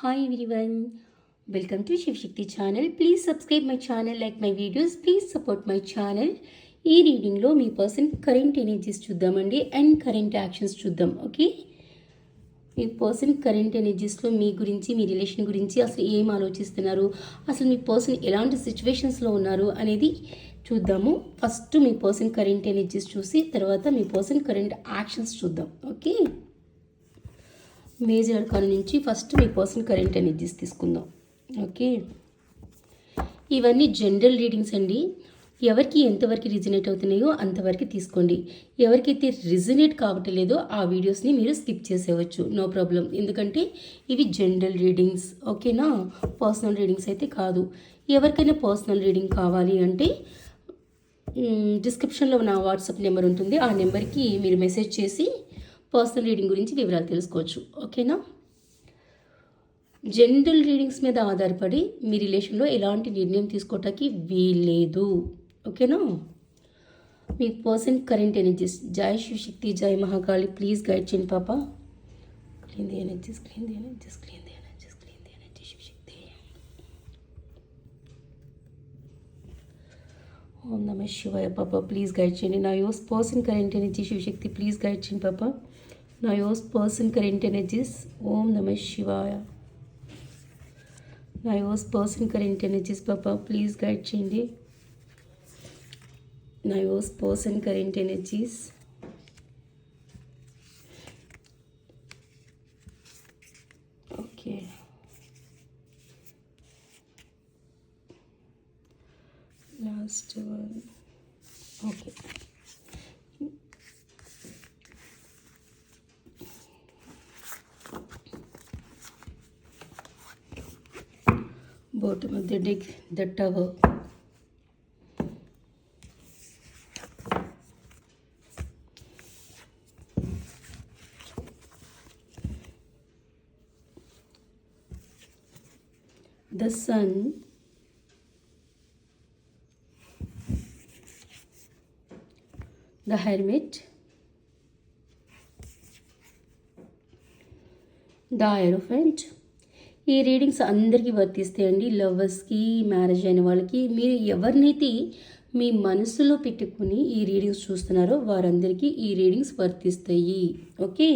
Hi everyone, welcome to Shivashakti channel please subscribe my channel like my videos please support my channel ఈ రీడింగ్లో మీ person current energies చూద్దామండి and current actions చూద్దాం okay మీ person current ఎనర్జీస్లో మీ గురించి మీ రిలేషన్ గురించి అసలు ఏం ఆలోచిస్తున్నారు? అసలు మీ పర్సన్ ఎలాంటి సిచ్యువేషన్స్లో ఉన్నారు అనేది చూద్దాము. ఫస్ట్ మీ పర్సన్ కరెంట్ ఎనర్జీస్ చూసి తర్వాత మీ పర్సన్ కరెంట్ యాక్షన్స్ చూద్దాం ఓకే మేజర్ అర్కాన్ నుంచి ఫస్ట్ మీ పర్సన్ కరెంట్ ఎనర్జీస్ తీసుకుందాం. ఓకే ఇవన్నీ జనరల్ రీడింగ్స్ అండి. ఎవరికి ఎంతవరకు రిజనేట్ అవుతున్నాయో అంతవరకు తీసుకోండి. ఎవరికైతే రిజనేట్ కావట్లేదో ఆ వీడియోస్ని మీరు స్కిప్ చేసేవచ్చు. నో ప్రాబ్లం ఎందుకంటే ఇవి జనరల్ రీడింగ్స్ ఓకేనా పర్సనల్ రీడింగ్స్ అయితే కాదు. ఎవరికైనా పర్సనల్ రీడింగ్ కావాలి అంటే డిస్క్రిప్షన్లో నా వాట్సాప్ నెంబర్ ఉంటుంది. ఆ నెంబర్కి మీరు మెసేజ్ చేసి పర్సనల్ రీడింగ్ గురించి వివరాలు తెలుసుకోవచ్చు. ఓకేనా? జనరల్ రీడింగ్స్ మీద ఆధారపడి మీ రిలేషన్లో ఎలాంటి నిర్ణయం తీసుకోవటానికి వీల్లేదు. ఓకేనా? మీ పర్సన్ కరెంట్ ఎనర్జీస్ జై శివశక్తి జై మహాకాళి. ప్లీజ్ గైడ్ చేయండి పాప. Clean the energies clean the energies clean the energies clean the energy Shivashakti ఓం నమ శివాయ పాప. ప్లీజ్ గైడ్ చేయండి. నా యోస్ person current energy Shivashakti. Please guide చేయండి పాప. నా యోస్ పర్సన్ కరెంట్ ఎనర్జీస్. ఓం నమ శివాయ. నా యోస్ పర్సన్ కరెంట్ ఎనర్జీస్ పాప. ప్లీజ్ గైడ్ చేయండి. నా yours person current energies. first one okay. Bottom of the dig the tower. The sun the hermit the hierophant ఈ రీడింగ్స్ అందరికీ వర్తిస్తాయండి. లవర్స్కి మ్యారేజ్ అయిన వాళ్ళకి. మీరు ఎవరినైతే మీ మనసులో పెట్టుకుని ఈ రీడింగ్స్ చూస్తున్నారో వారందరికీ ఈ రీడింగ్స్ వర్తిస్తాయి. ఓకే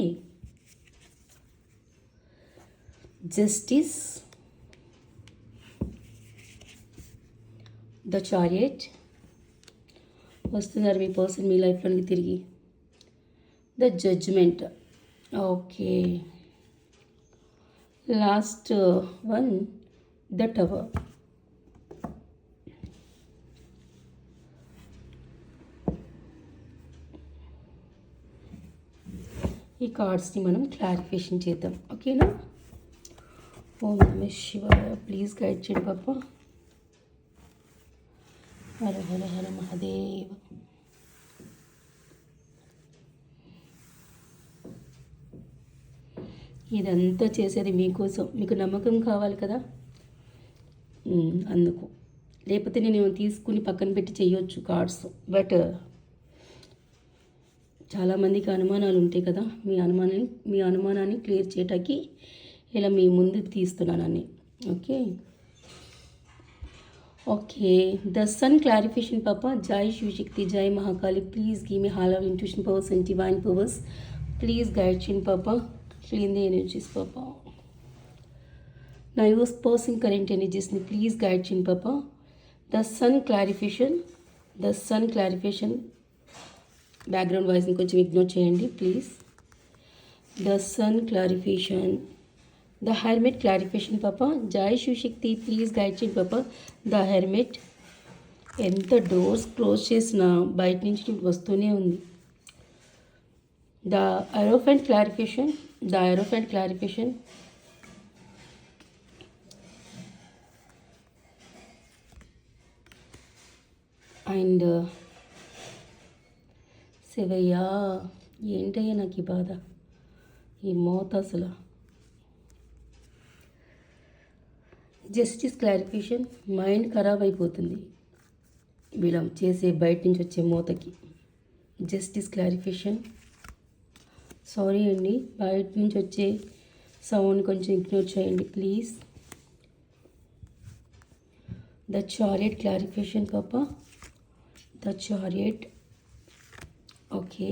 జస్టిస్ ద చారియట్ వస్తున్నారు మీ పర్సన్ మీ లైఫ్లోనికి తిరిగి. The judgement. Okay. Last one the tower. ఈ కార్డ్స్ని మనం క్లారిఫికేషన్ చేద్దాం. ఓకేనా? ఓం నమ శివాయ. ప్లీజ్ గైడ్ చేయండి పాప. హర హర హర మహాదేవ. ఇదంతా చేసేది మీకోసం. మీకు నమ్మకం కావాలి కదా? అందుకు. లేకపోతే నేను తీసుకుని పక్కన పెట్టి చేయొచ్చు కార్డ్స్. బట్ చాలామందికి అనుమానాలు ఉంటాయి కదా? మీ అనుమానాన్ని మీ అనుమానాన్ని క్లియర్ చేయటానికి ఇలా మీ ముందు తీస్తున్నానని okay? Okay. The sun clarification పాప జై శివశక్తి జై Mahakali. Please give me all of intuition powers and divine powers. Please guide చేయండి పాప. క్లీన్ ది ఎనర్జీస్ పాప. నా యూస్ పర్సన్ కరెంట్ ఎనర్జీస్ని ప్లీజ్ గైడ్ చేయండి పాప. The sun clarification the sun clarification background వాయిస్ని కొంచెం ఇగ్నోర్ చేయండి please the sun clarification the hermit clarification పాప. జై శివశక్తి ప్లీజ్ గైడ్ చేయండి పాప. ద హెర్మెట్ ఎంత డోర్స్ క్లోజ్ చేసినా బయట నుంచి వస్తూనే ఉంది. The hierophant clarification the hierophant clarification and Shivayya ఏంటయ్యా నాకు ఈ బాధ? ఈ మోత అసలు. జస్టిస్ క్లారిఫికేషన్ మైండ్ ఖరాబ్ అయిపోతుంది. వీళ్ళం చేసే బయట నుంచి వచ్చే మూతకి. జస్టిస్ క్లారిఫికేషన్ సారీ అండి. బయట నుంచి వచ్చే సౌండ్ కొంచెం ఇగ్నోర్ చేయండి ప్లీజ్ ద చారియట్ క్లారిఫికేషన్ పాప. The chariot okay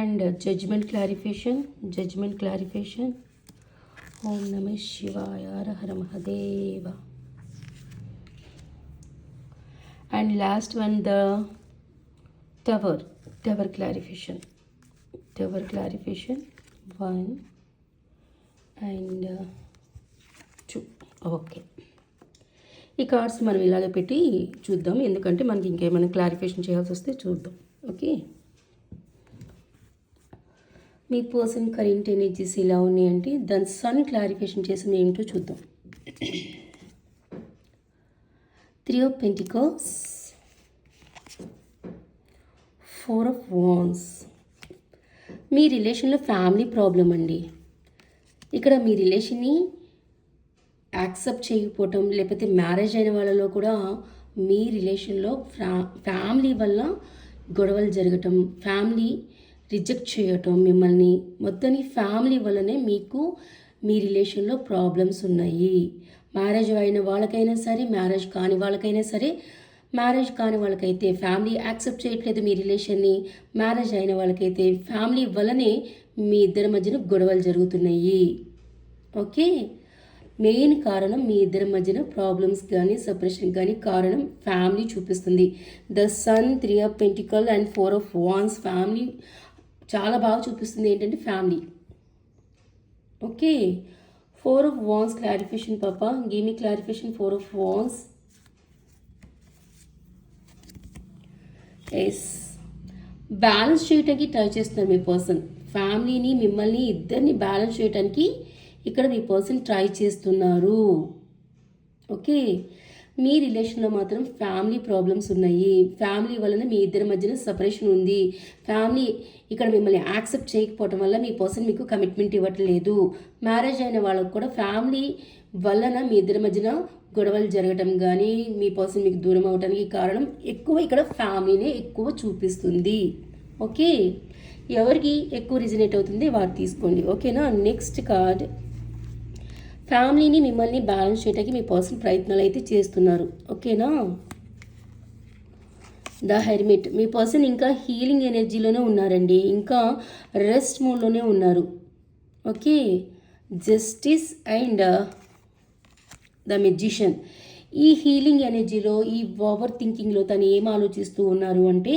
and judgement clarification judgement clarification ఓం నమ శివాయ హర హర Mahadeva. And last one the tower tower clarification tower clarification one and chew okay ఈ కార్డ్స్ మనం ఇలాగే పెట్టి చూద్దాం. ఎందుకంటే మనకి ఇంకేమైనా క్లారిఫికేషన్ చేయాల్సి వస్తే చూద్దాం. ఓకే మీ పర్సన్ కరెంట్ ఎనర్జీస్ ఇలా ఉన్నాయంటే దాని సన్ క్లారిఫికేషన్ చేసిన ఏమిటో చూద్దాం. Three of pentacles four of wands మీ రిలేషన్లో ఫ్యామిలీ ప్రాబ్లం అండి. ఇక్కడ మీ రిలేషన్ని యాక్సెప్ట్ చేయకపోవటం లేకపోతే మ్యారేజ్ అయిన వాళ్ళలో కూడా మీ రిలేషన్లో ఫ్యా ఫ్యామిలీ వల్ల గొడవలు జరగటం ఫ్యామిలీ రిజెక్ట్ చేయటం మిమ్మల్ని మొత్తాన్ని ఫ్యామిలీ వల్లనే మీకు మీ రిలేషన్లో ప్రాబ్లమ్స్ ఉన్నాయి. మ్యారేజ్ అయిన వాళ్ళకైనా సరే మ్యారేజ్ కాని వాళ్ళకైనా సరే మ్యారేజ్ కాని వాళ్ళకైతే ఫ్యామిలీ యాక్సెప్ట్ చేయట్లేదు మీ రిలేషన్ని. మ్యారేజ్ అయిన వాళ్ళకైతే ఫ్యామిలీ వల్లనే మీ ఇద్దరి మధ్యన గొడవలు జరుగుతున్నాయి. ఓకే? మెయిన్ కారణం మీ ఇద్దరి మధ్యన ప్రాబ్లమ్స్ కానీ సపరేషన్ కానీ కారణం ఫ్యామిలీ చూపిస్తుంది. The sun three of pentacle and four of wands family చాలా బాగా చూపిస్తుంది ఏంటంటే family. Okay? Four of wands clarification పాప గేమి clarification four of wands. Yes balance చేయటానికి ట్రై చేస్తున్నారు మీ పర్సన్ ఫ్యామిలీని మిమ్మల్ని ఇద్దరిని బ్యాలెన్స్ చేయడానికి ఇక్కడ మీ పర్సన్ ట్రై చేస్తున్నారు. ఓకే మీ రిలేషన్లో మాత్రం ఫ్యామిలీ ప్రాబ్లమ్స్ ఉన్నాయి. ఫ్యామిలీ వలన మీ ఇద్దరి మధ్యన సపరేషన్ ఉంది. ఫ్యామిలీ ఇక్కడ మిమ్మల్ని యాక్సెప్ట్ చేయకపోవటం వల్ల మీ పర్సన్ మీకు కమిట్మెంట్ ఇవ్వట్లేదు. మ్యారేజ్ అయిన వాళ్ళకు కూడా ఫ్యామిలీ వలన మీ ఇద్దరి మధ్యన గొడవలు జరగటం కానీ మీ పర్సన్ మీకు దూరం అవడానికి కారణం ఎక్కువ ఇక్కడ ఫ్యామిలీనే ఎక్కువ చూపిస్తుంది. ఓకే? ఎవరికి ఎక్కువ రిజనేట్ అవుతుంది వారు తీసుకోండి. ఓకేనా? Next card. ఫ్యామిలీని మిమ్మల్ని బ్యాలెన్స్ చేయడానికి మీ పర్సన్ ప్రయత్నాలు అయితే చేస్తున్నారు. ఓకేనా? The hermit. మీ పర్సన్ ఇంకా హీలింగ్ ఎనర్జీలోనే ఉన్నారండి. ఇంకా రెస్ట్ మూడ్లోనే ఉన్నారు. Okay? Justice and the magician. ఈ హీలింగ్ ఎనర్జీలో ఈ ఓవర్ థింకింగ్లో తను ఏం ఆలోచిస్తూ ఉన్నారు అంటే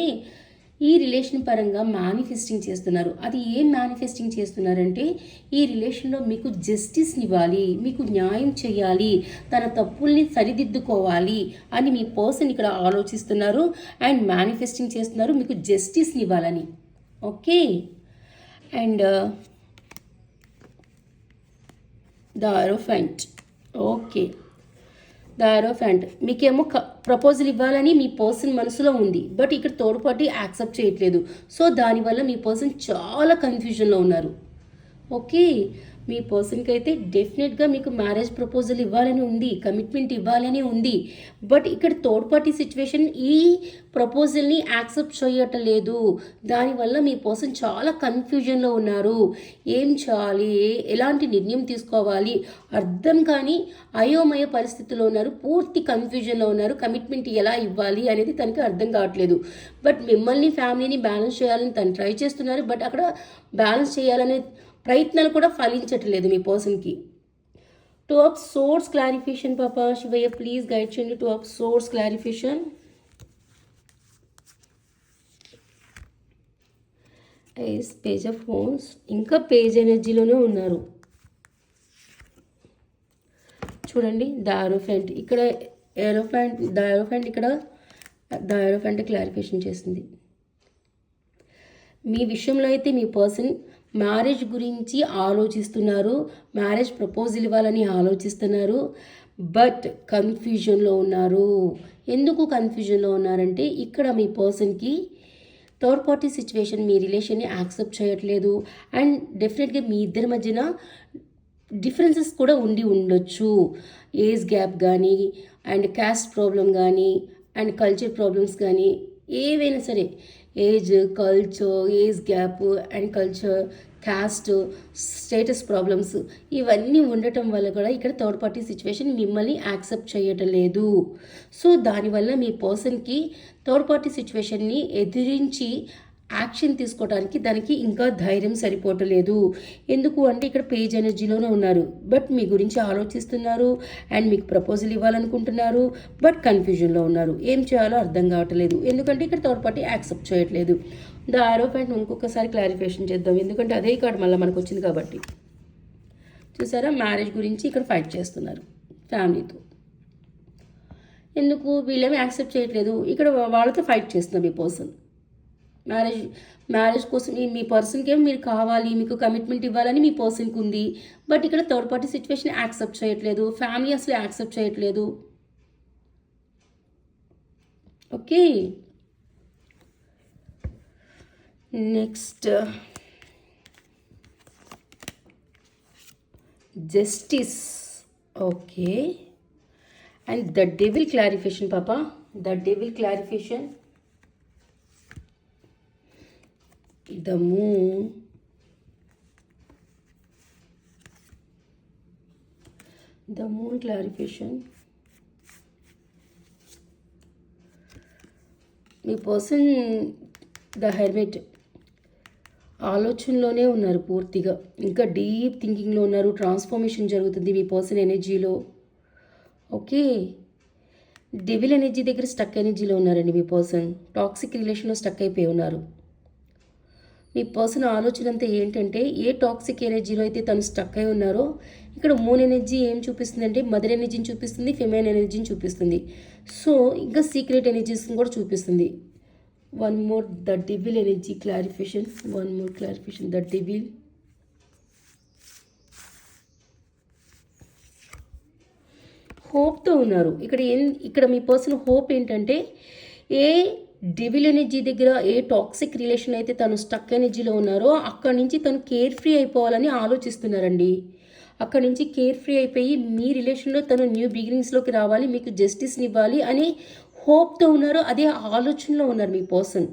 ఈ రిలేషన్ పరంగా మేనిఫెస్టింగ్ చేస్తున్నారు. అది ఏం మేనిఫెస్టింగ్ చేస్తున్నారంటే ఈ రిలేషన్లో మీకు జస్టిస్ని ఇవ్వాలి మీకు న్యాయం చేయాలి తన తప్పుల్ని సరిదిద్దుకోవాలి అని మీ పర్సన్ ఇక్కడ ఆలోచిస్తున్నారు అండ్ మేనిఫెస్టింగ్ చేస్తున్నారు మీకు జస్టిస్ని ఇవ్వాలని. Okay? And the hierophant okay. The hierophant మీకేమో ప్రపోజల్ ఇవ్వాలని మీ పర్సన్ మనసులో ఉంది బట్ ఇక్కడ థర్డ్ పార్టీ యాక్సెప్ట్ చేయట్లేదు. సో దానివల్ల మీ పర్సన్ చాలా కన్ఫ్యూజన్లో ఉన్నారు. ఓకే మీ పర్సన్కి అయితే డెఫినెట్గా మీకు మ్యారేజ్ ప్రపోజల్ ఇవ్వాలని ఉంది కమిట్మెంట్ ఇవ్వాలని ఉంది. బట్ ఇక్కడ థర్డ్ పార్టీ సిచ్యువేషన్ ఈ ప్రపోజల్ని యాక్సెప్ట్ చేయటలేదు. దానివల్ల మీ పర్సన్ చాలా కన్ఫ్యూజన్లో ఉన్నారు. ఏం చేయాలి? ఎలాంటి నిర్ణయం తీసుకోవాలి? అర్థం కానీ అయోమయ పరిస్థితిలో ఉన్నారు పూర్తి కన్ఫ్యూజన్లో ఉన్నారు. కమిట్మెంట్ ఎలా ఇవ్వాలి అనేది తనకి అర్థం కావట్లేదు. బట్ మిమ్మల్ని ఫ్యామిలీని బ్యాలెన్స్ చేయాలని తను ట్రై చేస్తున్నారు. బట్ అక్కడ బ్యాలెన్స్ చేయాలనే ప్రయత్నాలు కూడా ఫలించట్లేదు మీ పర్సన్కి టూ ఆఫ్ సోర్స్ క్లారిఫికేషన్ పాప శివయ్య ప్లీజ్ గైడ్ చేయండి two of swords clarification yes page of phones ఇంకా పేజ్ ఎనర్జీలోనే ఉన్నారు. చూడండి ద ఏరోఫెంట్ ఇక్కడ ఏరోఫెంట్ ద ఏరోఫెంట్ ఇక్కడ ద ఏరోఫెంట్ క్లారిఫికేషన్ చేసింది మీ విషయంలో అయితే మీ పర్సన్ మ్యారేజ్ గురించి ఆలోచిస్తున్నారు. మ్యారేజ్ ప్రపోజల్ ఇవ్వాలని ఆలోచిస్తున్నారు. బట్ కన్ఫ్యూజన్లో ఉన్నారు. ఎందుకు కన్ఫ్యూజన్లో ఉన్నారంటే ఇక్కడ మీ పర్సన్కి థర్డ్ పార్టీ సిచ్యువేషన్ మీ రిలేషన్ని యాక్సెప్ట్ చేయట్లేదు. అండ్ డెఫినెట్గా మీ ఇద్దరి మధ్యన డిఫరెన్సెస్ కూడా ఉండి ఉండొచ్చు. ఏజ్ గ్యాప్ కానీ అండ్ క్యాస్ట్ ప్రాబ్లం కానీ అండ్ కల్చర్ ప్రాబ్లమ్స్ కానీ ఏవైనా సరే age culture age gap and culture caste status problems ఇవన్నీ ఉండటం వల్ల కూడా ఇక్కడ థర్డ్ పార్టీ సిచ్యువేషన్ మిమ్మల్ని యాక్సెప్ట్ చేయటం లేదు సో దానివల్ల మీ పర్సన్కి థర్డ్ పార్టీ సిచ్యువేషన్ని ఎదిరించి యాక్షన్ తీసుకోవడానికి దానికి ఇంకా ధైర్యం సరిపోవట్లేదు ఎందుకు అంటే ఇక్కడ పేజ్ ఎనర్జీలోనే ఉన్నారు. బట్ మీ గురించి ఆలోచిస్తున్నారు అండ్ మీకు ప్రపోజల్ ఇవ్వాలనుకుంటున్నారు. బట్ కన్ఫ్యూజన్లో ఉన్నారు. ఏం చేయాలో అర్థం కావట్లేదు. ఎందుకంటే ఇక్కడ థర్డ్ పార్టీ యాక్సెప్ట్ చేయట్లేదు. ద ఆరో పాయింట్ ఇంకొకసారి క్లారిఫికేషన్ చేద్దాం. ఎందుకంటే అదే కార్డు మళ్ళీ మనకు వచ్చింది కాబట్టి. చూసారా? మ్యారేజ్ గురించి ఇక్కడ ఫైట్ చేస్తున్నారు ఫ్యామిలీతో. ఎందుకు? వీళ్ళేమి యాక్సెప్ట్ చేయట్లేదు. ఇక్కడ వాళ్ళతో ఫైట్ చేస్తున్నారు ఈ పర్సన్. మ్యారేజ్ మ్యారేజ్ కోసం మీ పర్సన్కి మీరు కావాలి మీకు కమిట్మెంట్ ఇవ్వాలని మీ పర్సన్కి ఉంది. బట్ ఇక్కడ థర్డ్ పార్టీ సిచ్యువేషన్ యాక్సెప్ట్ చేయట్లేదు. ఫ్యామిలీ అసలు యాక్సెప్ట్ చేయట్లేదు. Okay next justice okay and the devil clarification పాప the devil clarification the moon the moon clarification. మీ పర్సన్ ద హెర్మిట్ ఆలోచనలోనే ఉన్నారు పూర్తిగా. ఇంకా డీప్ థింకింగ్లో ఉన్నారు. ట్రాన్స్ఫర్మేషన్ జరుగుతుంది మీ పర్సన్ ఎనర్జీలో ఓకే డెవిల్ ఎనర్జీ దగ్గర స్టక్ ఎనర్జీలో ఉన్నారండి మీ పర్సన్ టాక్సిక్ రిలేషన్లో స్టక్ అయిపోయి ఉన్నారు. మీ పర్సన్ ఆలోచన అంతా ఏంటంటే ఏ టాక్సిక్ ఎనర్జీలో అయితే తను స్టక్ అయి ఉన్నారో ఇక్కడ మూన్ ఎనర్జీ ఏం చూపిస్తుంది అంటే మదర్ ఎనర్జీని చూపిస్తుంది ఫిమేల్ ఎనర్జీని చూపిస్తుంది. సో ఇంకా సీక్రెట్ ఎనర్జీస్ని కూడా చూపిస్తుంది. One more the devil energy clarification one more clarification the devil హోప్తో ఉన్నారు. ఇక్కడ ఏం ఇక్కడ మీ పర్సన్ హోప్ ఏంటంటే ఏ డివిల్ ఎనర్జీ దగ్గర ఏ టాక్సిక్ రిలేషన్ అయితే తను స్టక్ ఎనర్జీలో ఉన్నారో అక్కడి నుంచి తను కేర్ ఫ్రీ అయిపోవాలని ఆలోచిస్తున్నారండి. అక్కడి నుంచి కేర్ ఫ్రీ అయిపోయి మీ రిలేషన్లో తను న్యూ బిగినింగ్స్లోకి రావాలి మీకు జస్టిస్ని ఇవ్వాలి అని హోప్తో ఉన్నారు అదే ఆలోచనలో ఉన్నారు మీ పర్సన్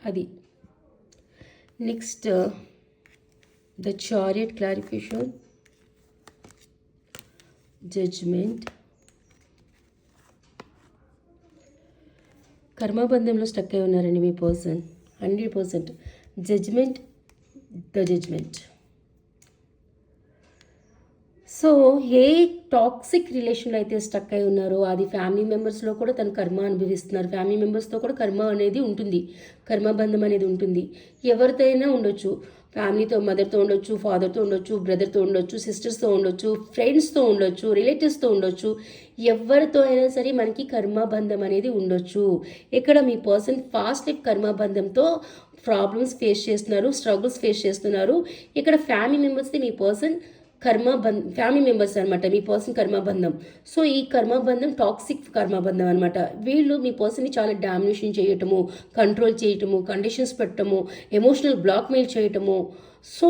అది. Next the chariot clarification judgement కర్మబంధంలో stuck అయి ఉన్నారండి మీ person hundred percent judgement the judgement so a toxic రిలేషన్లో అయితే స్టక్ అయి ఉన్నారో అది ఫ్యామిలీ మెంబర్స్లో కూడా తను కర్మ అనుభవిస్తున్నారు. ఫ్యామిలీ మెంబర్స్తో కూడా కర్మ అనేది ఉంటుంది. కర్మబంధం అనేది ఉంటుంది. ఎవరితో అయినా ఉండొచ్చు. ఫ్యామిలీతో మదర్తో ఉండొచ్చు ఫాదర్తో ఉండొచ్చు బ్రదర్తో ఉండొచ్చు సిస్టర్స్తో ఉండొచ్చు ఫ్రెండ్స్తో ఉండొచ్చు రిలేటివ్స్తో ఉండొచ్చు ఎవరితో అయినా సరే మనకి కర్మబంధం అనేది ఉండొచ్చు. ఇక్కడ మీ పర్సన్ ఫాస్ట్ లైఫ్ కర్మబంధంతో ప్రాబ్లమ్స్ ఫేస్ చేస్తున్నారు స్ట్రగుల్స్ ఫేస్ చేస్తున్నారు ఇక్కడ ఫ్యామిలీ మెంబర్స్ని మీ పర్సన్ కర్మబంధ్ ఫ్యామిలీ మెంబర్స్ అనమాట మీ పర్సన్ కర్మబంధం. సో ఈ కర్మబంధం టాక్సిక్ కర్మబంధం అనమాట వీళ్ళు మీ పర్సన్ని చాలా డామినేషన్ చేయటము కంట్రోల్ చేయటము కండిషన్స్ పెట్టడము ఎమోషనల్ బ్లాక్మెయిల్ చేయటము. సో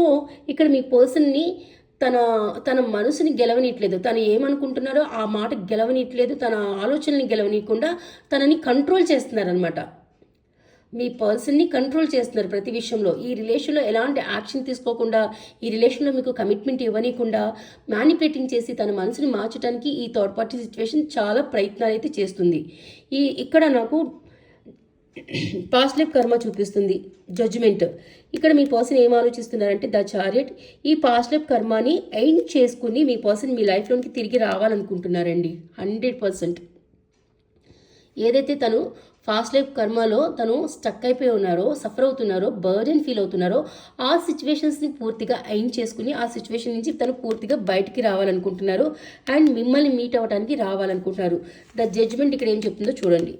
ఇక్కడ మీ పర్సన్ని తన తన మనసుని గెలవనీయట్లేదు. తను ఏమనుకుంటున్నారో ఆ మాట గెలవనీయట్లేదు. తన ఆలోచనని గెలవనీయకుండా తనని కంట్రోల్ చేస్తున్నారనమాట మీ పర్సన్ని కంట్రోల్ చేస్తున్నారు ప్రతి విషయంలో. ఈ రిలేషన్లో ఎలాంటి యాక్షన్ తీసుకోకుండా ఈ రిలేషన్లో మీకు కమిట్మెంట్ ఇవ్వనీయకుండా మ్యానిపులేటింగ్ చేసి తన మనసుని మార్చడానికి ఈ థర్డ్ పార్టీ సిచ్యువేషన్ చాలా ప్రయత్నాలు అయితే చేస్తుంది. ఈ ఇక్కడ నాకు పాస్ట్ లైఫ్ కర్మ చూపిస్తుంది. జడ్జిమెంట్ ఇక్కడ మీ పర్సన్ ఏం ఆలోచిస్తున్నారంటే ద చారియట్ ఈ పాస్ట్ లైఫ్ కర్మాని ఎండ్ చేసుకుని మీ పర్సన్ మీ లైఫ్లోకి తిరిగి రావాలనుకుంటున్నారండి. హండ్రెడ్ పర్సెంట్ ఏదైతే తను ఫాస్ట్ లైఫ్ కర్మలో తను స్టక్ అయిపోయి ఉన్నారో సఫర్ అవుతున్నారో బర్డెన్ ఫీల్ అవుతున్నారో ఆ సిచ్యువేషన్స్ని పూర్తిగా అయిన్ చేసుకుని ఆ సిచ్యువేషన్ నుంచి తను పూర్తిగా బయటికి రావాలనుకుంటున్నారు అండ్ మిమ్మల్ని మీట్ అవ్వడానికి రావాలనుకుంటున్నారు. ద జడ్జ్మెంట్ ఇక్కడ ఏం చెప్తుందో చూడండి.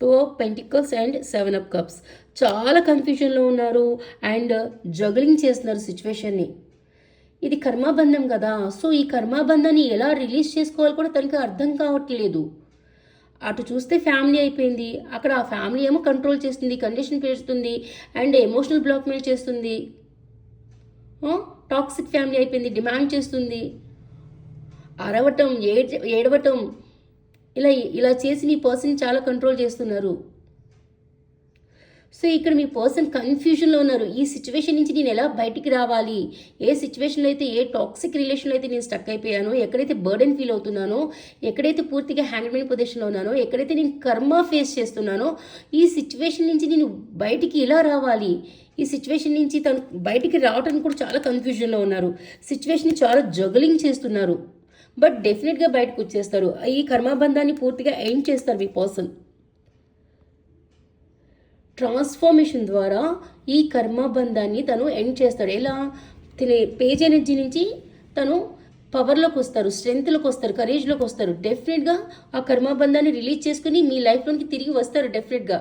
Two of pentacles and seven of cups చాలా కన్ఫ్యూజన్లో ఉన్నారు అండ్ జగలింగ్ చేస్తున్నారు సిచ్యువేషన్ని ఇది కర్మాబంధం కదా. సో ఈ కర్మాబంధాన్ని ఎలా రిలీజ్ చేసుకోవాలి కూడా తనకి అర్థం కావట్లేదు. అటు చూస్తే ఫ్యామిలీ అయిపోయింది. అక్కడ ఆ ఫ్యామిలీ ఏమో కంట్రోల్ చేస్తుంది కండిషన్ పెడుతుంది అండ్ ఎమోషనల్ బ్లాక్మెయిల్ చేస్తుంది. టాక్సిక్ ఫ్యామిలీ అయిపోయింది డిమాండ్ చేస్తుంది. అరవటం ఏడ్ ఏడవటం ఇలా ఇలా చేసి నీ పర్సన్ చాలా కంట్రోల్ చేస్తున్నారు. సో ఇక్కడ మీ పర్సన్ కన్ఫ్యూజన్లో ఉన్నారు. ఈ సిచ్యువేషన్ నుంచి నేను ఎలా బయటికి రావాలి? ఏ సిచ్యువేషన్లో అయితే ఏ టాక్సిక్ రిలేషన్లో అయితే నేను స్టక్ అయిపోయానో ఎక్కడైతే బర్డెన్ ఫీల్ అవుతున్నానో ఎక్కడైతే పూర్తిగా హ్యాండ్మేడ్ పొజిషన్లో ఉన్నానో ఎక్కడైతే నేను కర్మ ఫేస్ చేస్తున్నానో ఈ సిచ్యువేషన్ నుంచి నేను బయటికి ఎలా రావాలి? ఈ సిచ్యువేషన్ నుంచి తను బయటికి రావడానికి కూడా చాలా కన్ఫ్యూజన్లో ఉన్నారు. సిచ్యువేషన్ చాలా జగలింగ్ చేస్తున్నారు. బట్ డెఫినెట్గా బయటకు వచ్చేస్తారు. ఈ కర్మబంధాన్ని పూర్తిగా ఎండ్ చేస్తారు మీ పర్సన్. ట్రాన్స్ఫర్మేషన్ ద్వారా ఈ కర్మబంధాన్ని తను ఎండ్ చేస్తాడు. ఎలా? తినే పేజ్ ఎనర్జీ నుంచి తను పవర్లోకి వస్తారు స్ట్రెంత్లోకి వస్తారు కరేజ్లోకి వస్తారు. డెఫినెట్గా ఆ కర్మబంధాన్ని రిలీజ్ చేసుకుని మీ లైఫ్లోకి తిరిగి వస్తారు డెఫినెట్గా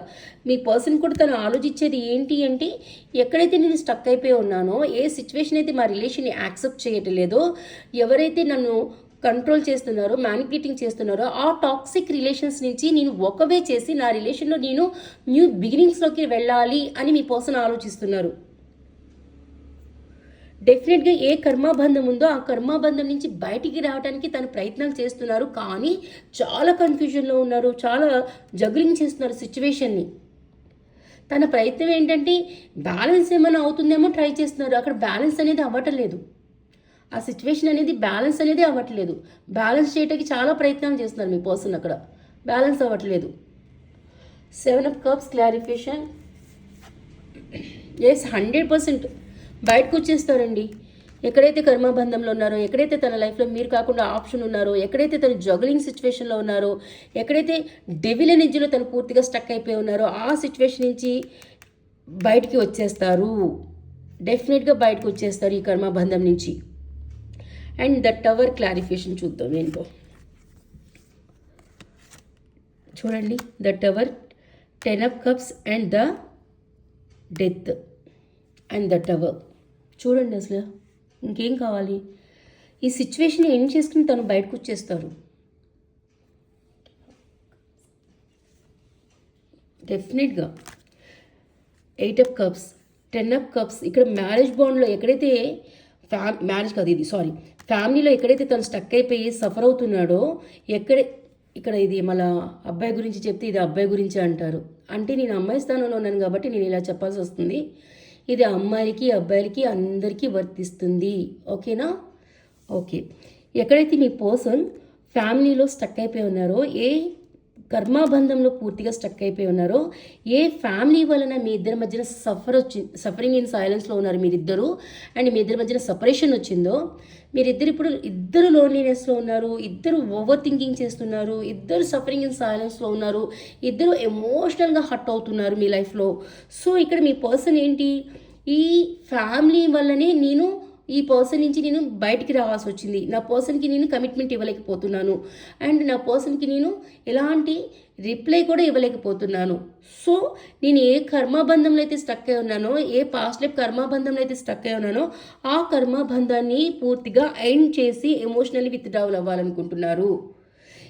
మీ పర్సన్ కూడా తను ఆలోచించేది ఏంటి అంటే ఎక్కడైతే నేను స్టక్ అయిపోయి ఉన్నానో ఏ సిచ్యువేషన్ అయితే మా రిలేషన్ని యాక్సెప్ట్ చేయటం లేదో ఎవరైతే నన్ను కంట్రోల్ చేస్తున్నారో మ్యానిపులేటింగ్ చేస్తున్నారో ఆ టాక్సిక్ రిలేషన్స్ నుంచి నేను ఒకవే చేసి నా రిలేషన్లో నేను న్యూ బిగినింగ్స్లోకి వెళ్ళాలి అని మీ పర్సన్ ఆలోచిస్తున్నారు. డెఫినెట్గా ఏ కర్మాబంధం ఉందో ఆ కర్మాబంధం నుంచి బయటికి రావడానికి తను ప్రయత్నాలు చేస్తున్నారు. కానీ చాలా కన్ఫ్యూజన్లో ఉన్నారు చాలా జగ్లింగ్ చేస్తున్నారు సిచ్యువేషన్ని తన ప్రయత్నం ఏంటంటే బ్యాలెన్స్ ఏమైనా అవుతుందేమో ట్రై చేస్తున్నారు. అక్కడ బ్యాలెన్స్ అనేది అవ్వటం లేదు. ఆ సిచ్యువేషన్ అనేది బ్యాలెన్స్ అనేది అవ్వట్లేదు. బ్యాలెన్స్ చేయడానికి చాలా ప్రయత్నాలు చేస్తున్నారు మీ పర్సన్ అక్కడ. బ్యాలెన్స్ అవ్వట్లేదు. Seven of cups clarification yes hundred percent బయటకు వచ్చేస్తారండి. ఎక్కడైతే కర్మబంధంలో ఉన్నారో ఎక్కడైతే తన లైఫ్లో మీరు కాకుండా ఆప్షన్ ఉన్నారో ఎక్కడైతే తను జగలింగ్ సిచ్యువేషన్లో ఉన్నారో ఎక్కడైతే డెవిల్ ఎనర్జీలో తను పూర్తిగా స్టక్ అయిపోయి ఉన్నారో ఆ సిచ్యువేషన్ నుంచి బయటికి వచ్చేస్తారు. డెఫినెట్గా బయటకు వచ్చేస్తారు ఈ కర్మబంధం నుంచి. అండ్ ద టవర్ క్లారిఫికేషన్ చూద్దాం ఏంటో. చూడండి the tower ten of cups and the death and the tower చూడండి అసలు ఇంకేం కావాలి? ఈ సిచ్యువేషన్ ఏం చేసుకుని తను బయటకు వచ్చేస్తారు? డెఫినెట్గా eight of cups ten of cups ఇక్కడ మ్యారేజ్ బాండ్లో ఎక్కడైతే ఫ్యామ్ మ్యారేజ్ కాదు ఇది సారీ. ఫ్యామిలీలో ఎక్కడైతే తను స్టక్ అయిపోయి సఫర్ అవుతున్నాడో ఎక్కడ ఇక్కడ ఇది మళ్ళా అబ్బాయి గురించి చెప్తే ఇది అబ్బాయి గురించి అంటారు. అంటే నేను అమ్మాయి స్థానంలో ఉన్నాను కాబట్టి నేను ఇలా చెప్పాల్సి వస్తుంది. ఇది అమ్మాయిలకి అబ్బాయిలకి అందరికీ వర్తిస్తుంది. ఓకేనా? ఓకే. ఎక్కడైతే మీ పర్సన్ ఫ్యామిలీలో స్టక్ అయిపోయి ఉన్నారో ఏ కర్మాబంధంలో పూర్తిగా స్టక్ అయిపోయి ఉన్నారో. ఏ ఫ్యామిలీ వలన మీ ఇద్దరి మధ్యన సఫర్ వచ్చి సఫరింగ్ ఇన్ సైలెన్స్లో ఉన్నారు మీరిద్దరు? అండ్ మీ ఇద్దరి మధ్యన సపరేషన్ వచ్చిందో? మీరిద్దరు ఇప్పుడు ఇద్దరు లోన్లీనెస్లో ఉన్నారు ఇద్దరు ఓవర్ థింకింగ్ చేస్తున్నారు ఇద్దరు సఫరింగ్ ఇన్ సైలెన్స్లో ఉన్నారు ఇద్దరు ఎమోషనల్గా హట్ అవుతున్నారు మీ లైఫ్లో సో ఇక్కడ మీ పర్సన్ ఏంటి? ఈ ఫ్యామిలీ వల్లనే నేను ఈ పర్సన్ నుంచి నేను బయటికి రావాల్సి వచ్చింది. నా పర్సన్కి నేను కమిట్మెంట్ ఇవ్వలేకపోతున్నాను. అండ్ నా పర్సన్కి నేను ఎలాంటి రిప్లై కూడా ఇవ్వలేకపోతున్నాను. సో నేను ఏ కర్మబంధంలో అయితే స్టక్ అయి ఉన్నానో ఏ పాస్ట్ లైఫ్ కర్మబంధంలో అయితే స్టక్ అయి ఉన్నానో ఆ కర్మబంధాన్ని పూర్తిగా ఎండ్ చేసి ఎమోషనల్లీ విత్డ్రావల్ అవ్వాలనుకుంటున్నారు.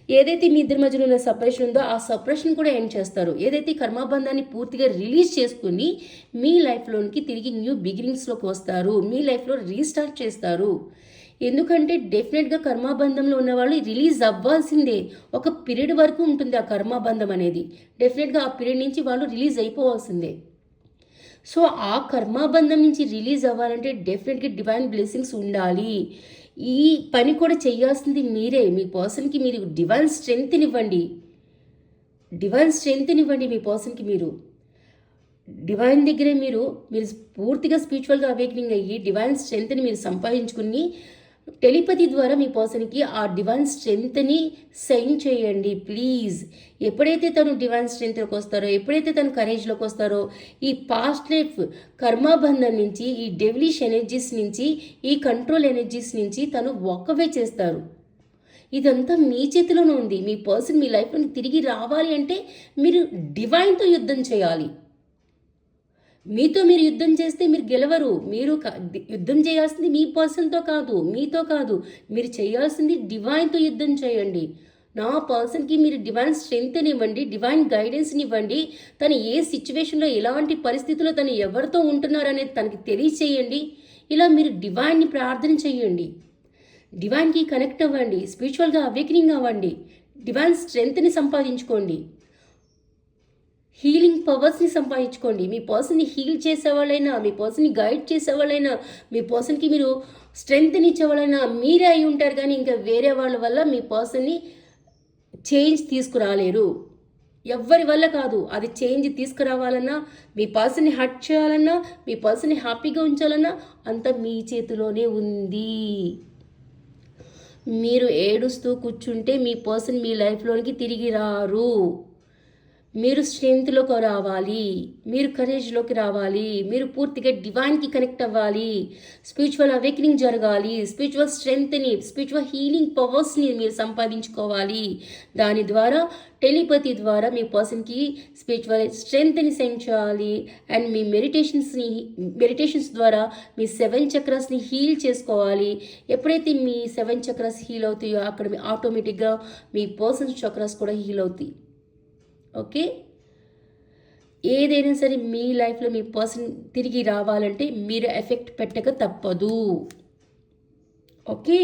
ఏదైతే మీ ఇద్దరి మధ్యలో ఉన్న సపరేషన్ ఉందో ఆ సపరేషన్ కూడా ఎండ్ చేస్తారు. ఏదైతే కర్మబంధాన్ని పూర్తిగా రిలీజ్ చేసుకుని మీ లైఫ్లోనికి తిరిగి న్యూ బిగినింగ్స్లోకి వస్తారు. మీ లైఫ్లో రీస్టార్ట్ చేస్తారు. ఎందుకంటే డెఫినెట్గా కర్మాబంధంలో ఉన్నవాళ్ళు రిలీజ్ అవ్వాల్సిందే. ఒక పీరియడ్ వరకు ఉంటుంది ఆ కర్మాబంధం అనేది. డెఫినెట్గా ఆ పీరియడ్ నుంచి వాళ్ళు రిలీజ్ అయిపోవాల్సిందే. సో ఆ కర్మాబంధం నుంచి రిలీజ్ అవ్వాలంటే డెఫినెట్గా డివైన్ బ్లెస్సింగ్స్ ఉండాలి. ఈ పని కూడా చేయాల్సింది మీరే. మీ పర్సన్కి మీరు డివైన్ స్ట్రెంగ్త్నివ్వండి. డివైన్ స్ట్రెంగ్త్నివ్వండి మీ పర్సన్కి మీరు. డివైన్ దగ్గరే మీరు మీరు పూర్తిగా స్పిరిచువల్గా అవేకనింగ్ అయ్యి డివైన్ స్ట్రెంగ్త్ని మీరు సంపాదించుకుని టెలిపతి ద్వారా మీ పర్సన్కి ఆ డివైన్ స్ట్రెంగ్త్ని సెండ్ చేయండి ప్లీజ్ ఎప్పుడైతే తను డివైన్ స్ట్రెంగ్త్లోకి వస్తారో ఎప్పుడైతే తను కరేజ్లోకి వస్తారో ఈ పాస్ట్ లైఫ్ కర్మాబంధం నుంచి ఈ డెవిలిష్ ఎనర్జీస్ నుంచి ఈ కంట్రోల్ ఎనర్జీస్ నుంచి తను ఒక్కవే చేస్తారు. ఇదంతా మీ చేతిలోనే ఉంది. మీ పర్సన్ మీ లైఫ్లో తిరిగి రావాలి అంటే మీరు డివైన్తో యుద్ధం చేయాలి. మీతో మీరు యుద్ధం చేస్తే మీరు గెలవరు. మీరు యుద్ధం చేయాల్సింది మీ పర్సన్తో కాదు మీతో కాదు. మీరు చేయాల్సింది డివైన్తో యుద్ధం చేయండి. నా పర్సన్కి మీరు డివైన్ స్ట్రెంగ్త్ని ఇవ్వండి డివైన్ గైడెన్స్ని ఇవ్వండి. తను ఏ సిచ్యువేషన్లో ఎలాంటి పరిస్థితుల్లో తను ఎవరితో ఉంటున్నారు అనేది తనకి తెలియచేయండి. ఇలా మీరు డివైన్ని ప్రార్థన చేయండి. డివైన్కి కనెక్ట్ అవ్వండి స్పిరిచువల్గా అవేకనింగ్ అవ్వండి. డివైన్ స్ట్రెంగ్త్ని సంపాదించుకోండి. హీలింగ్ పవర్స్ని సంపాదించుకోండి. మీ పర్సన్ని హీల్ చేసేవాళ్ళైనా మీ పర్సన్ని గైడ్ చేసేవాళ్ళైనా మీ పర్సన్కి మీరు స్ట్రెంగ్త్ని ఇచ్చేవాళ్ళైనా మీరే అయి ఉంటారు కానీ ఇంకా వేరే వాళ్ళ వల్ల మీ పర్సన్ని చేంజ్ తీసుకురాలేరు. ఎవ్వరి వల్ల కాదు. అది చేంజ్ తీసుకురావాలన్నా మీ పర్సన్ని హర్ట్ చేయాలన్నా మీ పర్సన్ని హ్యాపీగా ఉంచాలన్నా అంత మీ చేతిలోనే ఉంది. మీరు ఏడుస్తూ కూర్చుంటే మీ పర్సన్ మీ లైఫ్లోనికి తిరిగి రారు. మీరు స్ట్రెంత్లోకి రావాలి మీరు కరేజ్లోకి రావాలి మీరు పూర్తిగా డివైన్కి కనెక్ట్ అవ్వాలి స్పిరిచువల్ అవేకనింగ్ జరగాలి స్పిరిచువల్ స్ట్రెంగ్త్ని స్పిరిచువల్ హీలింగ్ పవర్స్ని మీరు సంపాదించుకోవాలి. దాని ద్వారా టెలిపతి ద్వారా మీ పర్సన్కి స్పిరిచువల్ స్ట్రెంగ్త్ని సెండ్ చేయాలి అండ్ మీ మెడిటేషన్స్ని మెడిటేషన్స్ ద్వారా మీ సెవెన్ చక్రస్ని హీల్ చేసుకోవాలి. ఎప్పుడైతే మీ సెవెన్ చక్రస్ హీల్ అవుతాయో అక్కడ మీ ఆటోమేటిక్గా మీ పర్సన్స్ చక్రస్ కూడా హీల్ అవుతాయి. ఓకే? ఏదైనా సరే మీ లైఫ్లో మీ పర్సన్ తిరిగి రావాలంటే మీరు ఎఫెక్ట్ పెట్టక తప్పదు. ఓకే?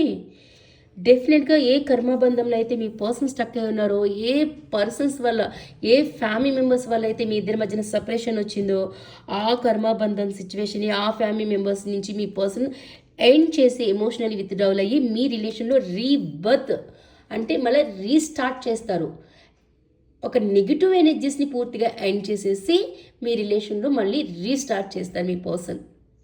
డెఫినెట్గా ఏ కర్మబంధంలో అయితే మీ పర్సన్ స్టక్ అయి ఉన్నారో ఏ పర్సన్స్ వల్ల ఏ ఫ్యామిలీ మెంబర్స్ వల్ల అయితే మీ ఇద్దరి మధ్యన సపరేషన్ వచ్చిందో ఆ కర్మబంధం సిచ్యువేషన్ ఆ ఫ్యామిలీ మెంబర్స్ నుంచి మీ పర్సన్ ఎండ్ చేసి ఎమోషనల్ విత్డ్రావల్ అయ్యి మీ రిలేషన్లో రీబర్త్ అంటే మళ్ళీ రీస్టార్ట్ చేస్తారు. ఒక నెగిటివ్ ఎనర్జీస్ని పూర్తిగా ఎండ్ చేసేసి మీ రిలేషన్లో మళ్ళీ రీస్టార్ట్ చేస్తారు మీ పర్సన్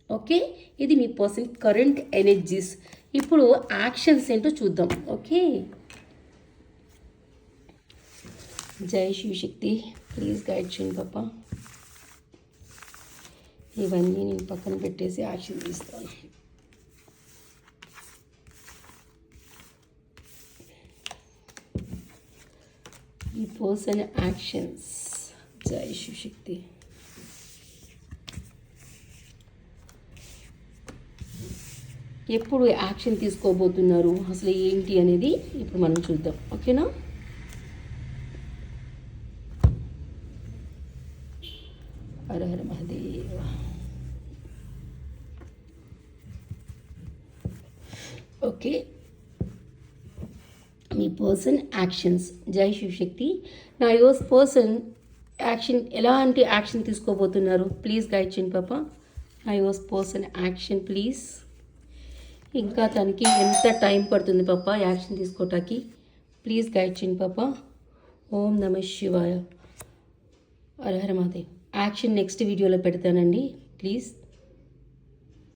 ఓకే ఇది మీ పర్సన్ కరెంట్ ఎనర్జీస్ ఇప్పుడు యాక్షన్స్ ఏంటో చూద్దాం. ఓకే జై శివశక్తి ప్లీజ్ గైడ్ చేయండి పాప. ఇవన్నీ నేను పక్కన పెట్టేసి యాక్షన్ తీస్తాను. ఈ పర్సన్ యాక్షన్స్ జై శివశక్తి ఎప్పుడు యాక్షన్ తీసుకోబోతున్నారు? అసలు ఏంటి అనేది ఇప్పుడు మనం చూద్దాం. ఓకేనా హర హర మహదేవ ఓకే మీ పర్సన్ యాక్షన్స్ జై శివశక్తి. నా యువర్స్ పర్సన్ యాక్షన్ ఎలాంటి యాక్షన్ తీసుకోబోతున్నారు? ప్లీజ్ గైడ్ చేయండి పాప. నా యువర్స్ పర్సన్ యాక్షన్ ప్లీజ్ ఇంకా తనకి ఎంత టైం పడుతుంది పాప యాక్షన్ తీసుకోవటానికి ప్లీజ్ గైడ్ చేయండి పాప. ఓం నమ శివాయ. హరహర హర మాదేవ్ యాక్షన్ నెక్స్ట్ వీడియోలో పెడతానండి. ప్లీజ్